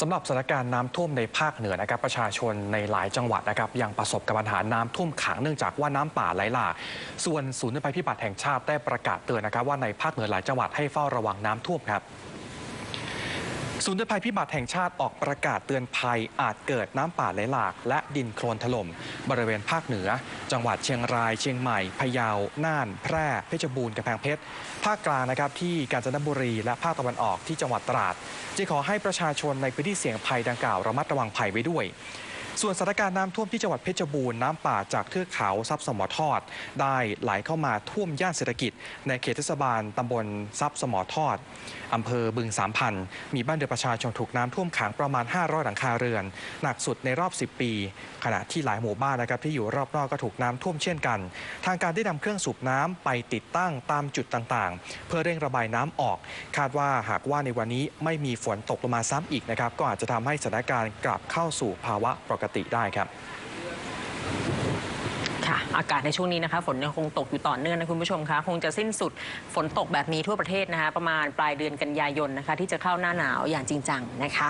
สำหรับสถานการณ์น้ำท่วมในภาคเหนือนะครับประชาชนในหลายจังหวัดนะครับยังประสบกับปัญหาน้ำท่วมขังเนื่องจากว่าน้ำป่าไหลหลาก ส่วนศูนย์ภัยพิบัติแห่งชาติได้ประกาศเตือนนะครับว่าในภาคเหนือหลายจังหวัดให้เฝ้าระวังน้ำท่วมครับ ศูนย์ภัยพิบัติแห่งชาติออกประกาศเตือนภัยอาจเกิดน้ำป่าไหลหลาก และดินโคลนถล่ม บริเวณภาคเหนือ จังหวัดเชียงราย เชียงใหม่ พะเยา น่าน แพร่ เพชรบูรณ์กำแพงเพชร ภาคกลางนะครับที่กาญจนบุรีและภาคตะวันออกที่จังหวัดตราดจึงขอให้ประชาชนในพื้นที่เสี่ยงภัยดังกล่าวระมัดระวังภัยไว้ด้วย ส่วนสถานการณ์น้ำท่วมที่จังหวัดเพชรบูรณ์น้ำป่าจากเทือกเขาซับสมอทอด ได้ไหลเข้ามาท่วมย่านเศรษฐกิจ ในเขตเทศบาลตำบลซับสมอทอดอำเภอบึงสามพันมีบ้านเรือนประชาชนถูกน้ำท่วมขังประมาณ 500 หลังคาเรือน หนักสุดในรอบ 10 ปี ขณะที่หลายหมู่บ้านนะครับที่อยู่รอบนอกก็ถูกน้ำท่วมเช่นกัน ทางการได้นำเครื่องสูบน้ำไปติดตั้งตามจุดต่างๆ เพื่อเร่งระบายน้ำออก คาดว่าหากว่าในวันนี้ไม่มีฝนตกลงมาซ้ำอีกนะครับก็อาจจะทำให้สถานการณ์กลับเข้าสู่ภาวะปกติได้ครับค่ะอากาศในช่วงนี้นะคะฝนยังคงตกอยู่ต่อเนื่องนะคุณผู้ชมคะคงจะสิ้นสุดฝนตกแบบนี้ทั่วประเทศนะคะประมาณปลายเดือนกันยายนนะคะที่จะเข้าหน้าหนาวอย่างจริงจังนะคะ